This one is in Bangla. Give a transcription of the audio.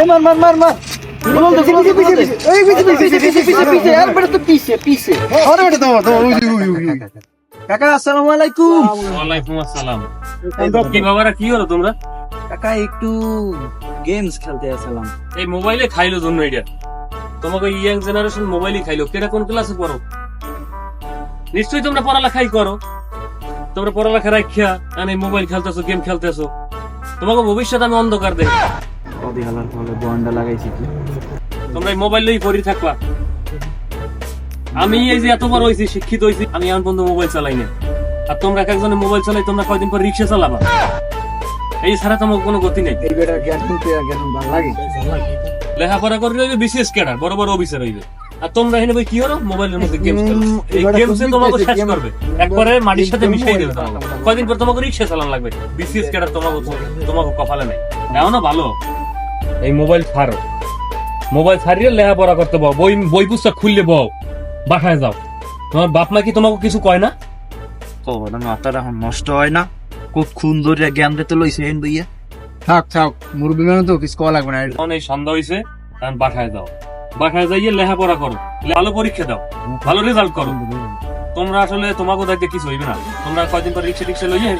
এ মার মার মার মার। রোনালদো পিছে পিছে পিছে এই পিছে পিছে পিছে পিছে পিছে আর বেটা তো পিছে পিছে। আরে বেটা তো তো উই উই উই কাকা আসসালামু আলাইকুম। ওয়ালাইকুম আসসালাম। কি বাবারা কি হলো তোমরা? কাকা একটু গেমস খেলতে আসলাম। এই মোবাইলে খাইলো জন্য এটা। তোমাকে ইয়াং জেনারেশন মোবাইলই খাইলো। কেটা কোন ক্লাসে পড়ো? নিশ্চয়ই তোমরা পড়ালেখাই করো। তোমরা পড়ালেখা রাখিয়া আর এই মোবাইল খেলতেছো গেম খেলতেছো। তোমাকে ভবিষ্যৎ আমি অন্ধকার দেখি হালার ফলে বন্ডা লাগাইছি কি? তোমরা এই মোবাইল লই পড়ি থাকবা আমি এই যে এত বড় হয়েছি শিক্ষিত হয়েছি আমি এখন পর্যন্ত মোবাইল চালাই না আর তোমরা এক একজনে মোবাইল চালাই তোমরা কয়দিন পর রিক্সা চালাবা? এই ছাড়া তোমার কোনো গতি নেই। এই বেটা জ্ঞান শুনতে জ্ঞান ভালো লাগে। লেখাপড়া করে রইবে বিশেষ ক্যাডার বড় বড় অফিসার হইবে। আর তোমরা এখানে বই কি হরো মোবাইলের মধ্যে গেম খেলো। এই গেমসে তোমাকে শেষ করবে। একবারে মাটির সাথে মিশিয়ে দেবে তোমাকে। কয়দিন পর তোমাকে রিক্সা চালান লাগবে? বিসিএস ক্যাডার তোমাকে তোমাকে কপালে নেই। এও না ভালো। এই মোবাইল ছাড়ো। মোবাইল ছাড়িয়ে লেখাপড়া করতে বউ বই বই পুস্তক খুললে বউ বাসায় যাও। তোমার বাপ মা কি তোমাকে কিছু কয় না? মাথাটা এখন নষ্ট হয় না। খুব সুন্দর জ্ঞান দিতে লইছে হেন বইয়া। থাক থাক মুরব্বী মানে তো কিছু করা লাগবে না। এখন এই সন্ধ্যা হয়েছে কারণ বাসায় যাও। বাসায় যাইয়ে লেখাপড়া করো। ভালো পরীক্ষা দাও। ভালো রেজাল্ট করো। তোমরা আসলে তোমাকে দেখতে কিছু হইবে না। তোমরা কয়দিন পর রিক্সা টিক্সা লইয়ে